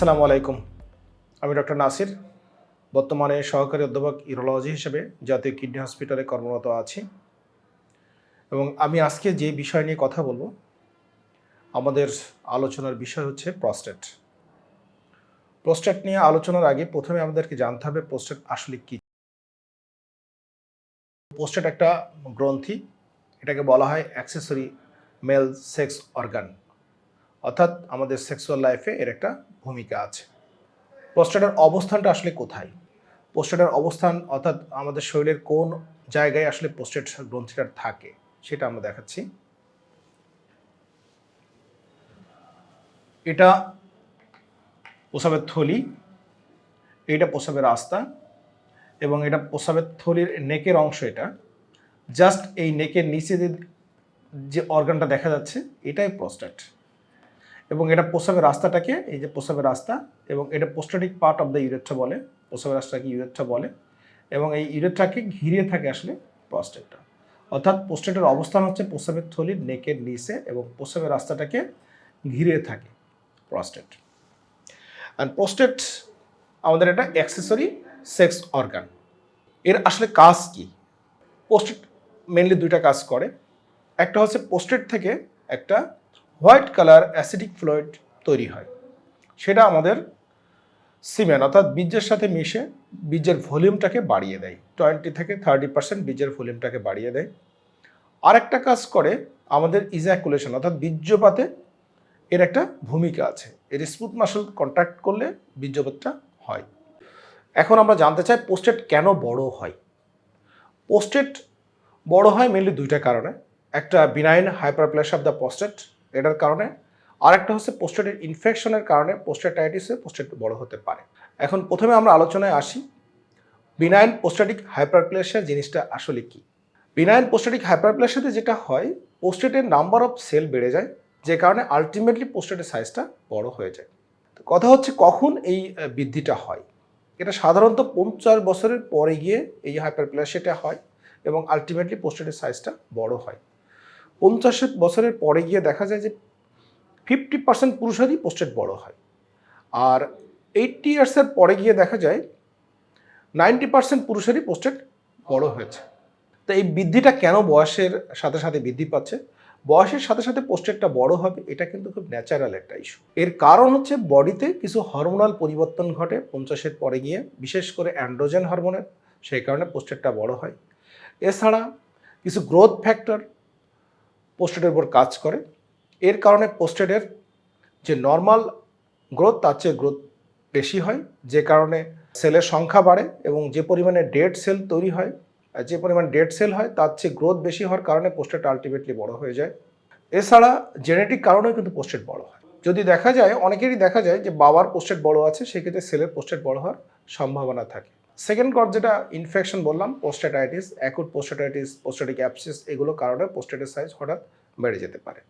আসসালামু আলাইকুম। আমি ডক্টর নাসির, বর্তমানে সহকারী অধ্যাপক ইউরোলজি হিসেবে জাতীয় কিডনি হসপিটালে কর্মরত আছি এবং আমি আজকে যে বিষয় নিয়ে কথা বলব, আমাদের আলোচনার বিষয় হচ্ছে প্রস্টেট। প্রস্টেট নিয়ে আলোচনার আগে প্রথমে আমাদেরকে জানতে হবে প্রস্টেট আসলে কী? প্রস্টেট একটা গ্রন্থি, এটাকে বলা হয় অ্যাক্সেসরি মেল সেক্স অর্গান। অর্থাৎ আমাদের সেক্সুয়াল লাইফে এর একটা ভূমিকা আছে। প্রস্টেটের অবস্থানটা আসলে কোথায়? প্রস্টেটের অবস্থান অর্থাৎ আমাদের শরীরের কোন জায়গায় আসলে প্রস্টেট গ্রন্থিটা থাকে, সেটা আমরা দেখাচ্ছি। এটা প্রসাবের থলি এটা প্রসাবের রাস্তা এবং এটা প্রসাবের থলির নেকের অংশ এটা। জাস্ট এই নেকের নিচে যে অর্গানটা দেখা যাচ্ছে, এটাই প্রস্টেট এবং এটা প্রসাবের রাস্তাটাকে, এই যে প্রসাবের রাস্তা, এবং এটা prostatic part of the urethra বলে প্রসাবের রাস্তাকে ইউরেট্রা বলে, এবং এই ইউরেট্রাকে ঘিরে থাকে আসলে প্রস্টেটটা অর্থাৎ প্রস্টেটের অবস্থান হচ্ছে প্রসাবের থলির নেকের নিচে এবং প্রসাবের রাস্তাটাকে ঘিরে থাকে প্রস্টেট অ্যান্ড প্রস্টেট আমাদের এটা অ্যাক্সেসরি সেক্স অর্গান এর আসলে কাজ কি? পোস্টেট মেনলি দুইটা কাজ করে। একটা হচ্ছে পোস্টেট থেকে একটা হোয়াইট কালার অ্যাসিডিক ফ্লুইড তৈরি হয়। সেটা আমাদের সিমেন, অর্থাৎ বীজের সাথে মিশে বীজের ভলিউমটাকে বাড়িয়ে দেয়। টোয়েন্টি থেকে থার্টি পার্সেন্ট বীজের ভলিউমটাকে বাড়িয়ে দেয়। আরেকটা কাজ করে আমাদের ইজাকুলেশন, অর্থাৎ বীর্যপাতে এর একটা ভূমিকা আছে। এর স্মুথ মাসল কন্ট্যাক্ট করলে বীর্যপাতটা হয়। এখন আমরা জানতে চাই পোস্টেট কেন বড় হয়? পোস্টেট বড় হয় মেনলি দুইটা কারণে। একটা benign hyperplasia of the prostate এটার কারণে। আরেকটা হচ্ছে পোস্টেটের ইনফেকশনের কারণে পোস্টেটাইটিসে পোস্টেট বড় হতে পারে। এখন প্রথমে আমরা আলোচনায় আসি বিনাইন পোস্টেটিক হাইপারপ্লেসিয়া জিনিসটা আসলে কি? বিনাইন পোস্টেটিক হাইপারপ্লেসিয়াতে যেটা হয় পোস্টেটের নাম্বার অফ সেল বেড়ে যায়, যে কারণে আলটিমেটলি পোস্টেটের সাইজটা বড় হয়ে যায়। কথা হচ্ছে কখন এই বৃদ্ধিটা হয়? এটা সাধারণত পঞ্চাশ বছরের পরে গিয়ে এই হাইপারপ্লেসিয়াটা হয় এবং আলটিমেটলি পোস্টেটের সাইজটা বড় হয়। পঞ্চাশ বছরের পরে গিয়ে দেখা যায় যে ফিফটি পার্সেন্ট পুরুষেরই পোস্টেট বড় হয়। আর এইটটি ইয়ার্সের পরে গিয়ে দেখা যায় নাইনটি পার্সেন্ট পুরুষেরই পোস্টেট বড় হয়েছে। তো এই বৃদ্ধিটা কেন বয়সের সাথে সাথে বৃদ্ধি পাচ্ছে? বয়সের সাথে সাথে পোস্টেটটা বড় হবে, এটা কিন্তু খুব ন্যাচারাল একটা ইস্যু এর কারণ হচ্ছে বডিতে কিছু হরমোনাল পরিবর্তন ঘটে পঞ্চাশের পরে গিয়ে, বিশেষ করে অ্যান্ড্রোজেন হরমোনের সেই কারণে পোস্টেটটা বড় হয়। এছাড়া কিছু গ্রোথ ফ্যাক্টর পোস্টেটের উপর কাজ করে। এর কারণে পোস্টেডের যে নর্মাল গ্রোথ তার চেয়ে গ্রোথ বেশি হয়। যে কারণে সেলের সংখ্যা বাড়ে এবং যে পরিমাণে ডেড সেল তৈরি হয়, আর যে পরিমাণ ডেড সেল হয়, তার চেয়ে গ্রোথ বেশি হওয়ার কারণে পোস্টেট আলটিমেটলি বড় হয়ে যায়। এছাড়া জেনেটিক কারণেও কিন্তু পোস্টেড বড় হয়। যদি দেখা যায়, অনেকেরই দেখা যায় যে বাবার পোস্টেড বড় আছে, সেক্ষেত্রে সেলের পোস্টেড বড় হওয়ার সম্ভাবনা থাকে। সেকেন্ড কর যেটা ইনফেকশন বললাম পোস্টেটাইটিস অ্যাকুট পোস্টেটাইটিস পোস্টেটিক অ্যাপসিস এগুলো কারণে পোস্টেটের সাইজ হঠাৎ বেড়ে যেতে পারে।